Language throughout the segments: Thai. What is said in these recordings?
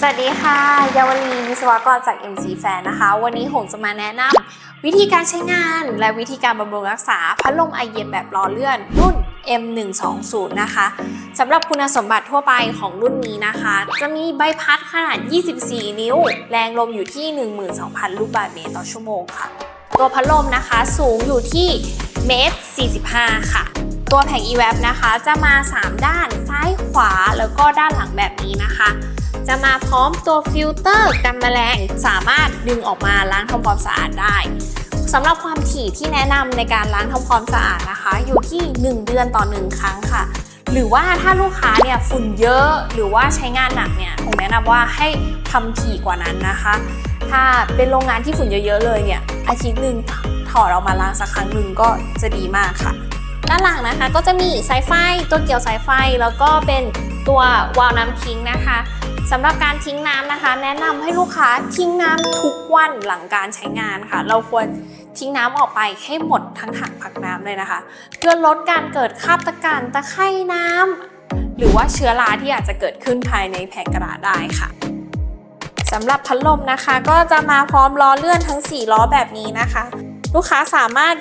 สวัสดีค่ะ เยาวลีวิศวกรจาก MC Fan นะคะ วันนี้ผมจะมาแนะนำวิธีการใช้งานและวิธีการบำรุงรักษาพัดลมไอเย็นแบบล้อเลื่อนรุ่น M120 นะคะสำหรับคุณสมบัติทั่วไปของรุ่นนี้นะคะ จะมีใบพัดขนาด 24 นิ้ว แรงลมอยู่ที่ 12,000 ลูกบาศก์เมตรต่อชั่วโมงค่ะ ตัวพัดลมนะคะสูงอยู่ที่เมตร 45 ค่ะตัวแผง e w a p นะคะ จะมา 3 ด้านซ้ายขวาแล้วก็ด้านหลังแบบนี้นะคะ จะมาพร้อมตัวฟิลเตอร์กันแมลงสามารถดึงออกมาล้างทำความสะอาดได้สำหรับความถี่ที่แนะนำในการล้างทำความสะอาดนะคะ อยู่ที่ 1 เดือนต่อ 1 ครั้งค่ะ หรือว่าถ้าลูกค้าเนี่ยฝุ่นเยอะหรือว่าใช้งานหนักเนี่ยผมแนะนำว่าให้ทำถี่กว่านั้นนะคะ ถ้าเป็นโรงงานที่ฝุ่นเยอะๆเลยเนี่ยอาทิตย์หนึ่งถอดออกมาล้างสักครั้งหนึ่งก็จะดีมากค่ะ ด้านหลังนะคะก็จะมีสายไฟตัวเกี่ยวสายไฟแล้วก็เป็นตัววาล์วน้ำทิ้งนะคะ สำหรับการทิ้งน้ำนะคะ แนะนำให้ลูกค้าทิ้งน้ำทุกวันหลังการใช้งานค่ะ เราควรทิ้งน้ำออกไปให้หมดทั้งถังพักน้ำเลยนะคะ เพื่อลดการเกิดคราบตะการตะไคร่น้ำหรือว่าเชื้อราที่อาจจะเกิดขึ้นภายในแผงกระดาษได้ค่ะสำหรับพัดลมนะคะ ก็จะมาพร้อมล้อเลื่อนทั้ง 4 ล้อแบบนี้นะคะ ลูกค้าสามารถ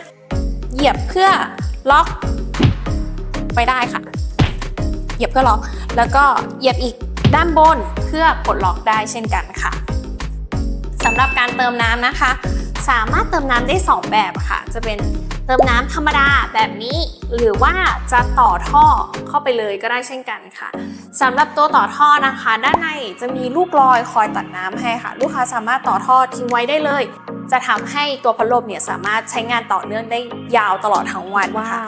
เหยียบเพื่อล็อกไปได้ค่ะ เหยียบเพื่อล็อก แล้วก็เหยียบอีก ด้านบนเพื่อปลดล็อกได้เช่นกันค่ะสำหรับการเติมน้ำนะคะ สามารถเติมน้ำได้ 2 แบบค่ะ จะเป็นเติมน้ำธรรมดาแบบนี้ หรือว่าจะต่อท่อเข้าไปเลยก็ได้เช่นกันค่ะสำหรับตัวต่อท่อนะคะ ด้านในจะมีลูกลอยคอยตัดน้ำให้ค่ะ ลูกค้าสามารถต่อท่อทิ้งไว้ได้เลย จะทำให้ตัวพัดลมเนี่ยสามารถใช้งานต่อเนื่องได้ยาวตลอดทั้งวันค่ะ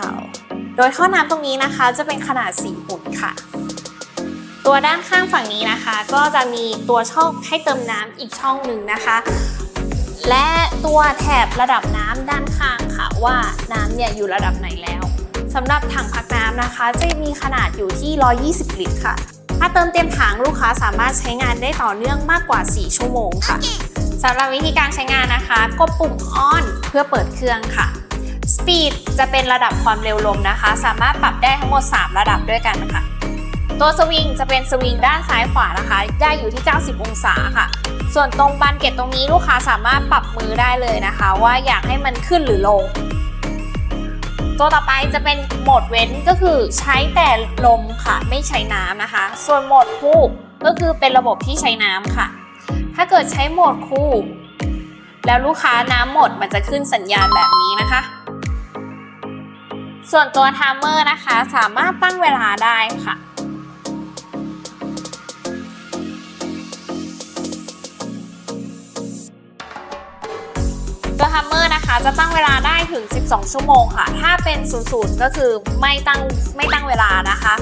โดยท่อน้ำตรงนี้นะคะ จะเป็นขนาด4หุ่นค่ะ ตัวด้านข้างฝั่งนี้นะคะ ก็จะมีตัวช่องให้เติมน้ำอีกช่องหนึ่งนะคะ และตัวแถบระดับน้ำด้านข้างค่ะว่าน้ำเนี่ยอยู่ระดับไหนแล้วสำหรับถังพักน้ำนะคะ จะมีขนาดอยู่ที่ 120 ลิตรค่ะ ถ้าเติมเต็มถังลูกค้าสามารถใช้งานได้ต่อเนื่องมากกว่า 4 ชั่วโมงค่ะสำหรับวิธีการใช้งานนะคะ กดปุ่ม on เพื่อเปิดเครื่องค่ะ Speed จะเป็นระดับความเร็วลมนะคะ สามารถปรับได้ทั้งหมด 3 ระดับด้วยกันค่ะ ตัวสวิงจะเป็นสวิงด้านซ้ายขวานะคะ ได้อยู่ที่ 90 องศาค่ะ ส่วนตรงบานเก็ตตรงนี้ลูกค้าสามารถปรับมือได้เลยนะคะ ว่าอยากให้มันขึ้นหรือลง ตัวต่อไปจะเป็นโหมดเว้นก็คือใช้แต่ลมค่ะไม่ใช้น้ำนะคะ ส่วนโหมดคู่ก็คือเป็นระบบที่ใช้น้ำค่ะ ถ้าเกิดใช้โหมดคู่ แล้วลูกค้าน้ำหมดมันจะขึ้นสัญญาณแบบนี้นะคะส่วนตัวไทม์เมอร์นะคะสามารถตั้งเวลาได้ค่ะ ตัวฮัมเมอร์นะคะ จะตั้งเวลาได้ถึง 12 ชั่วโมงค่ะ ถ้าเป็น00ก็คือไม่ตั้งไม่ตั้งเวลานะคะ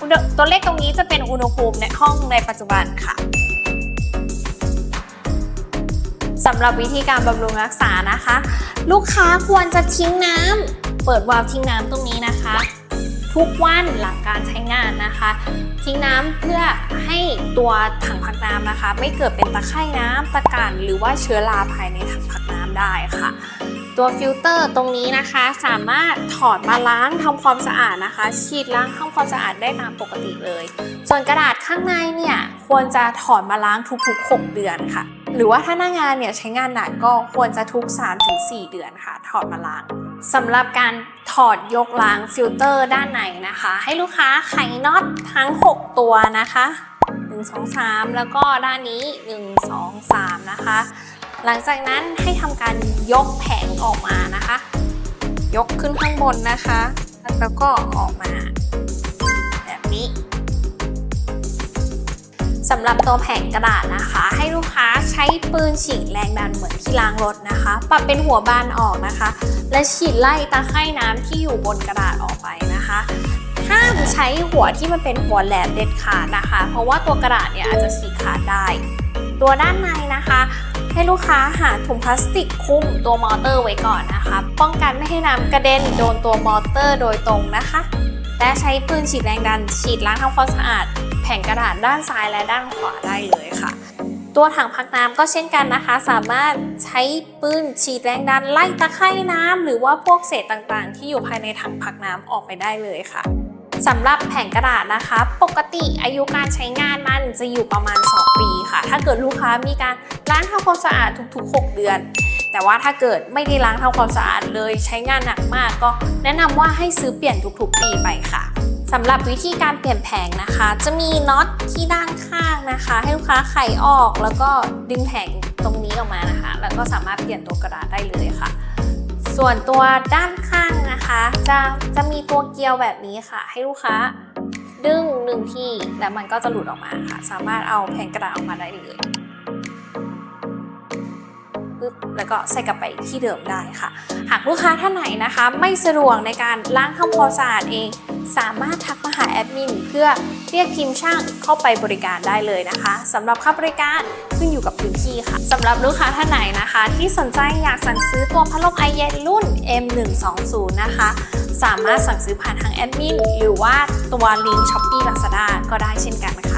อุณหตัวเลขตรงนี้จะเป็นอุณหภูมิในห้องในปัจจุบันค่ะสำหรับวิธีการบำรุงรักษานะคะ ลูกค้าควรจะทิ้งน้ำเปิดวาล์วทิ้งน้ำตรงนี้นะคะ ทุกวันหลังการใช้งานนะคะ ทิ้งน้ำเพื่อให้ตัวถังพักน้ำนะคะ ไม่เกิดเป็นตะไคร่น้ำตะกันหรือว่าเชื้อราภายในถังพักน้ำ ได้ค่ะ ตัวฟิลเตอร์ตรงนี้นะคะสามารถถอดมาล้างทำความสะอาดนะคะ ฉีดล้างทำความสะอาดได้ตามปกติเลย ส่วนกระดาษข้างในเนี่ยควรจะถอดมาล้างทุกๆ 6 เดือนค่ะ หรือว่าถ้าหน้างานเนี่ยใช้งานหนักก็ควรจะทุก 3-4 เดือนค่ะ ถอดมาล้างสำหรับการถอดยกล้างฟิลเตอร์ด้านในนะคะ ให้ลูกค้าไขน็อตทั้ง 6 ตัวนะคะ 1 2 3 แล้วก็ด้านนี้ 1 2 3 นะคะ หลังจากนั้นให้ทำการยกแผงออกมานะคะ ยกขึ้นข้างบนนะคะ แล้วก็ออกมาแบบนี้สำหรับตัวแผงกระดาษนะคะ ให้ลูกค้าใช้ปืนฉีดแรงดันเหมือนที่ล้างรถนะคะ ปรับเป็นหัวบานออกนะคะ และฉีดไล่ตะไคร่น้ำที่อยู่บนกระดาษออกไปนะคะห้ามใช้หัวที่มันเป็นหัวแหลมเด็ดขาดนะคะ เพราะว่าตัวกระดาษเนี่ยอาจจะฉีกขาดได้ ตัวด้านในนะคะ ให้ลูกค้าหาถุงพลาสติกคลุมตัวมอเตอร์ไว้ก่อนนะคะ ป้องกันไม่ให้น้ำกระเด็นโดนตัวมอเตอร์โดยตรงนะคะ และใช้ปืนฉีดแรงดัน ฉีดล้างทำความสะอาด แผ่นกระดาษด้านซ้ายและด้านขวาได้เลยค่ะ ตัวถังพักน้ำก็เช่นกันนะคะ สามารถใช้ปืนฉีดแรงดันไล่ตะไคร่น้ำหรือว่าพวกเศษต่างๆ ที่อยู่ภายในถังพักน้ำออกไปได้เลยค่ะ สำหรับแผงกระดาษนะคะ ปกติอายุการใช้งานมันจะอยู่ประมาณ 2 ปีค่ะ ถ้าเกิดลูกค้ามีการล้างทำความสะอาดทุกๆ 6 เดือน แต่ว่าถ้าเกิดไม่ได้ล้างทำความสะอาดเลยใช้งานหนักมาก ก็แนะนำว่าให้ซื้อเปลี่ยนทุกๆ ปีไปค่ะสำหรับวิธีการเปลี่ยนแผงนะคะ จะมีน็อตที่ด้านข้างนะคะ ให้ลูกค้าไขออกแล้วก็ดึงแผงตรงนี้ออกมานะคะ แล้วก็สามารถเปลี่ยนตัวกระดาษได้เลยค่ะ ส่วนตัวด้านข้างนะคะ จะจะมีตัวเกลียวแบบนี้ค่ะ ให้ลูกค้าดึงหนึ่งที่แล้วมันก็จะหลุดออกมาค่ะ สามารถเอาแผ่นกระดาษออกมาได้เลย ปึ๊บแล้วก็ใส่กลับไปที่เดิมได้ค่ะ หากลูกค้าท่านไหนนะคะ ไม่สะดวกในการล้างทำความสะอาดเอง สามารถทักมาหาแอดมินเพื่อเรียกทีมช่างเข้าไปบริการได้เลยนะคะสำหรับค่าบริการขึ้นอยู่กับพื้นที่ค่ะสำหรับลูกค้าท่านไหนนะคะ ที่สนใจอยากสั่งซื้อตัวพัดลมไอเย็นรุ่น M120 นะคะ สามารถสั่งซื้อผ่านทางแอดมินหรือว่าตัวลิงก์ช้อปปี้ลาซาด้าก็ได้เช่นกันนะคะ